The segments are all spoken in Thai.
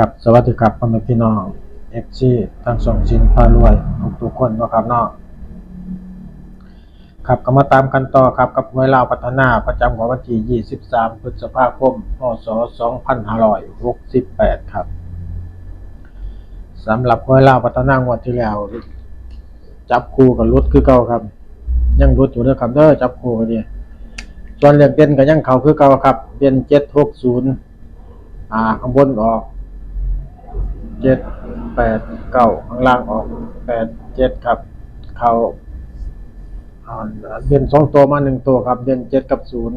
ครับสวัสดีครับพ่อแม่พี่น้องเอฟซีทั้งสองชิ้นพารวยทุกทุกคนนะครับเนาะครับก็มาตามกันต่อครับกับหวยลาวพัฒนาประจำของวันที่ 23 พฤษภาคม พศ 2568 ครับสำหรับหวยลาวพัฒนางวดที่แล้ว จับคู่กับรุดคือเก่าครับ ยังรุดอยู่เด้อครับเด้อจับคู่กันดีส่วนเรียกเด่นก็ยังเขาคือเก่าครับเด่น760อ่าข้างบนออก เจ็ดแปดเก้าข้างล่างออกแปดเจ็ดครับ เขาอ่าเด่นสองตัวมาหนึ่งตัวครับ เด่นเจ็ดกับศูนย์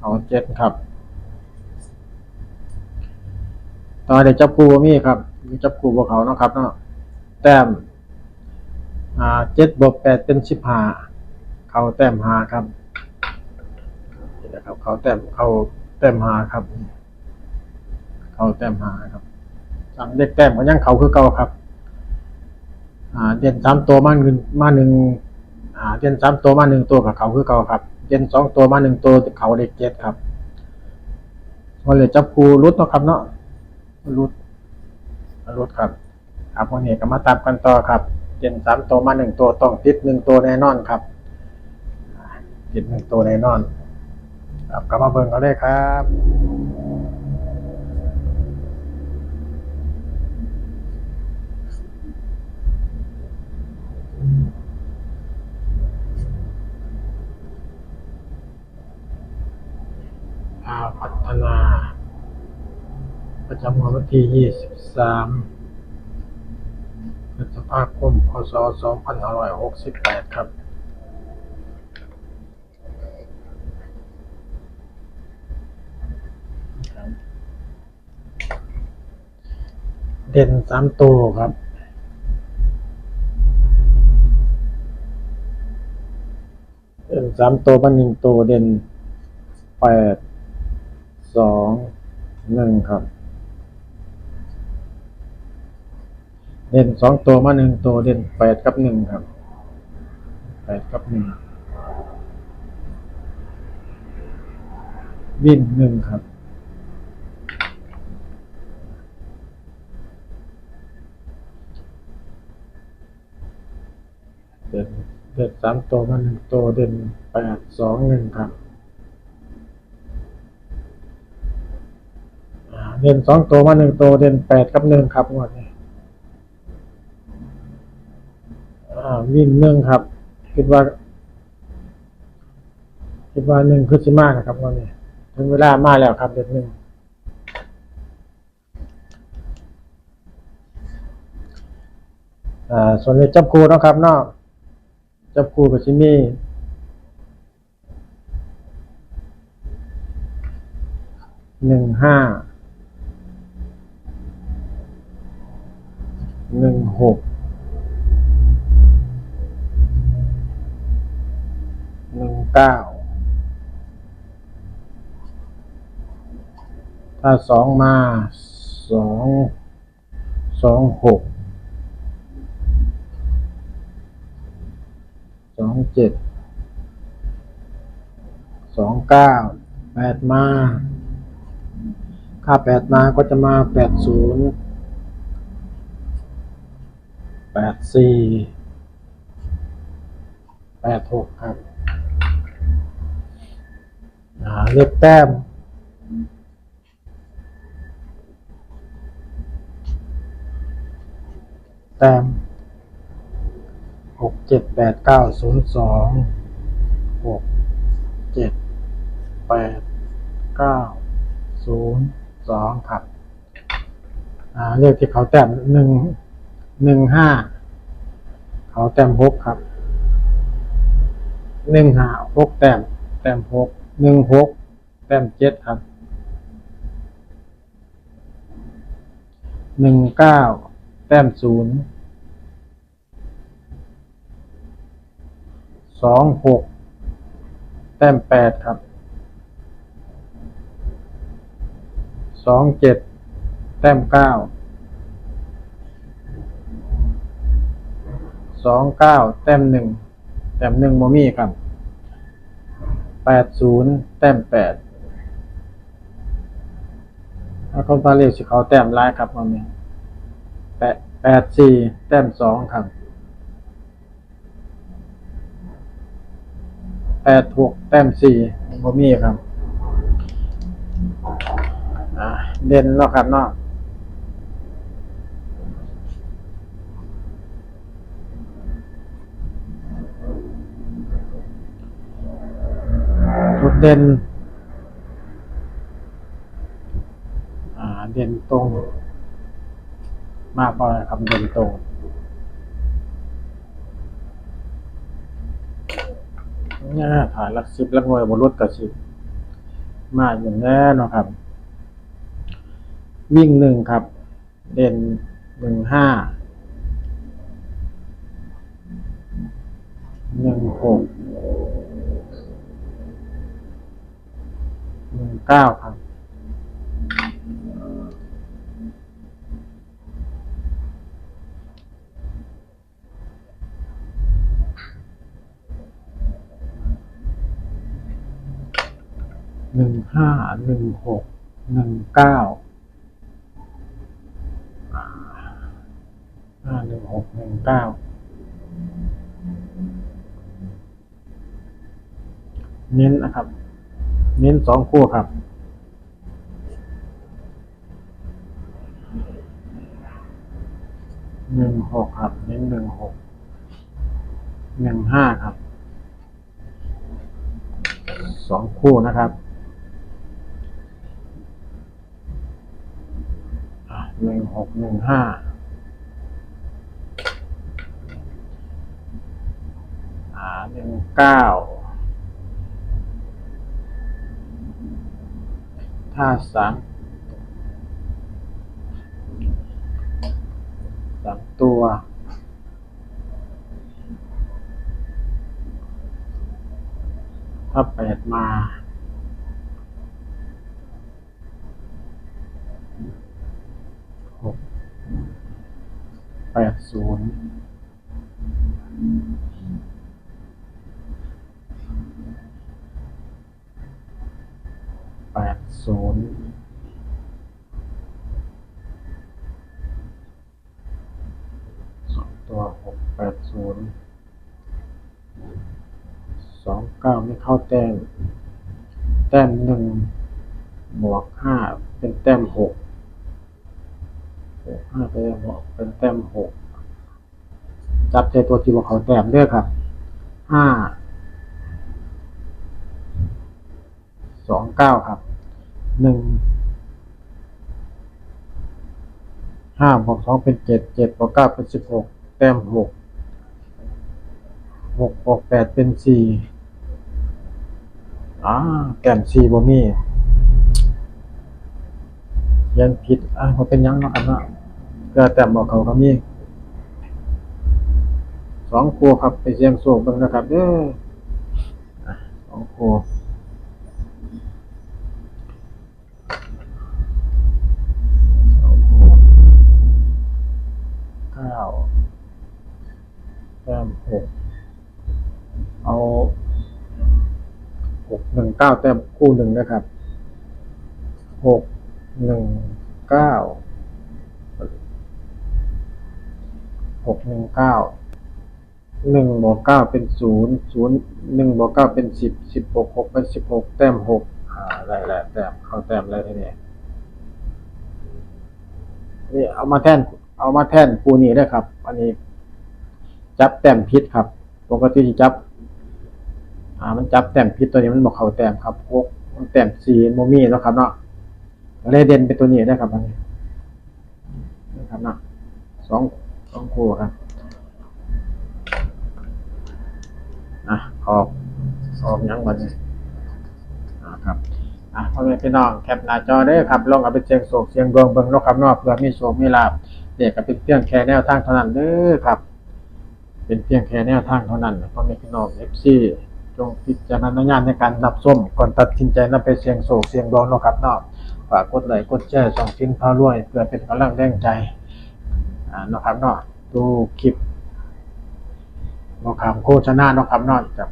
เอาเจ็ดครับตอนเด็กจับคู่มีครับมีจับคู่บวกเขาเนาะครับเนาะแต้มอ่าเจ็ดบวกแปดเป็นสิบห้าเขาแต้มหาครับนี่นะครับ เขาแต้มเขาแต้มหาครับ เขาแต้มหาครับสามเด็กแต้มก็ยังเขาคือเก่าครับ อ่า เด่นสามตัวมาหนึ่งมาหนึ่งอ่า เด่นสามตัวมาหนึ่งตัวกับเขาคือเก่าครับ เด่นสองตัวมาหนึ่งตัวเขาเด็กเจ็ดครับวันเลยจับคูรุดเนาะครับเนาะรุดรุดครับครับวันนี้ก็มาตามกันต่อครับ เด่นสามตัวมาหนึ่งตัวต้องติดหนึ่งตัวแน่นอนครับติดหนึ่งตัวแน่นอนครับก็มาเบิ่งกันเลยครับ อ่าพัฒนา ประจำวันที่ 23 พฤษภาคม พศ 2568 ครับ เด่นสามตัวครับเด่นสามตัวมาหนึ่งตัวเด่นแปดสองหนึ่งครับ เด่นสองตัวมาหนึ่งตัวเด่นแปดกับหนึ่งครับแปดกับหนึ่งวิ่งหนึ่งครับเด่นเด่นสามตัวมาหนึ่งตัวเด่นแปดสองหนึ่งครับเด่นสองตัวมาหนึ่งตัวเด่นแปดกับหนึ่งครับงวดนี้ อ่าวิ่งหนึ่งครับ คิดว่า คิดว่าหนึ่งคือสิมานะครับวดนี้ถึงเวลามาแล้วครับเด็ดหนึ่งอ่าส่วนในจับคูนะครับเนาะจับคูกับชิมี่หนึ่งห้าหนึ่งหก เก้าถ้าสองมาสองสองหกสองเจ็ดสองเก้าแปดมาถ้าแปดมาก็จะมาแปดศูนย์แปดสี่แปดหกครับ เลือกแต้ม แต้มหกเจ็ดแปดเก้าศูนย์สองหกเจ็ดแปดเก้าศูนย์สองครับเลือกที่เขาแต้มหนึ่งหนึ่งห้าเขาแต้มหกครับหนึ่งห้าหกแต้มแต้มหก หนึ่งหกแต้มเจ็ดครับหนึ่งเก้าแต้มศูนย์สองหกแต้มแปดครับสองเจ็ดแต้มเก้าสองเก้าแต้มหนึ่งแต้มหนึ่งโมมี่ครับ แปดศูนย์แต้มแปดแล้วก็ตาเลขสิเขาแต้มร้ายครับวันนี้แปดแปดสี่แต้มสองครับแปดหกแต้มสี่บ่มีครับอ่าเด่นเนาะครับเนาะจุด เด่นอ่าเด่นตรง มากพอเลยครับเด่นตรงเนี่ยถ่ายลักสิบลักหน่วยบนรถกับสิบมาอยู่แน่นาะครับ วิ่งหนึ่งครับ เด่นหนึ่งห้าหนึ่งหก เก้าครับหนึ่งห้าหนึ่งหกหนึ่งเก้าห้าหนึ่งหกหนึ่งเก้าเน้นนะครับ เน้นสองคู่ครับ หนึ่งหกครับ เน้นหนึ่งหก หนึ่งห้าครับ สองคู่นะครับหนึ่งหกหนึ่งห้าอ่าหนึ่งเก้า ถ้าสามสามตัวถ้าแปดมาหกแปดศูนย์แปด ศูนย์สองตัวหกแปดศูนย์สองเก้าไม่เข้าแต้ม แต้มหนึ่งบวกห้าเป็นแต้มหกหกห้าไปแล้วกเป็นแต้มหกจับใจตัวที่ว่าเขาแต้มเด้อครับห้าสองเก้าครับ หนึ่งห้าบวกสองเป็นเจ็ดเจ็ดบวกเก้าเป็นสิบหกแต้มหกหกบวกแปดเป็นสี่อ่าแต้มสี่บ่มีเขียนผิดอ่าเขาเป็นยังเนาะครับเนาะก็แต่บอกเขาก็มีสองครัวครับไปเสียงโศกเบิ่งนะครับเด้ออะสองครัวสองครัวเก้าแต้มหกเอาหกหนึ่ง เก้าแต้มคู่หนึ่งนะครับหกหนึ่งเก้าหกหนึ่งเก้าหนึ่งบวกเก้าเป็นศูนย์ศูนย์หนึ่งบวกเก้าเป็นสิบสิบบวกหกเป็นสิบหกแต้มหกอ่าได้แล้วแต้มเข้าแต้มแล้วทีนี้นี่เอามาแท่นเอามาแท่นคูนี้ได้ครับ อันนี้ จับแต้มพิษครับ ปกติที่จับ อ่ามันจับแต้มพิษตัวนี้มันบอกเขาแต้มครับหกมันแต้มสีโมมี่เนาะครับเนาะเลเดนเป็นตัวนี้ได้ครับอันนี้นะครับเนาะสองสองคู่ครับอะออกออกยังวันนี้อ่าครับอะพ่อแม่พี่น้องแคปหน้าจอได้ครับลองเอาไปเสียงโศกเสียงดวงเบิ่งนาะครับนอกเพื่อมีโศกมีลาบเด็กก็เป็นเพียงแค่แนวทางเท่านั้นเด้อครับ เป็นเพียงแค่แนวทางเท่านั้นพ่อแม่พี่น้อง FC จงพิจารณญาณในการรับส้มก่อนตัดสินใจนำไปเสียงโศกเสียงดวงเนาะครับเนาะฝากกดไลค์กดแชร์ส่องทิ้นพารวย เพื่อเป็นกำลังแรงใจอ่าเนาะครับเนาะดูคลิปบอกคำโฆษณาเนาะครับเนาะจะ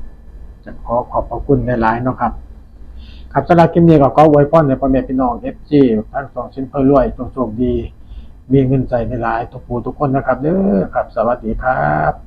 จะขอขอบพระคุณในหลายเนาะครับครับสำหรับคลิปนี้ก็ขออวยพรในพ่อแม่พี่น้อง FG ทั้งสองชิ้นเพื่อรวยจงโชคดีมีเงินใจในหลายทุกผู้ทุกคนนะครับเด้อครับสวัสดีครับ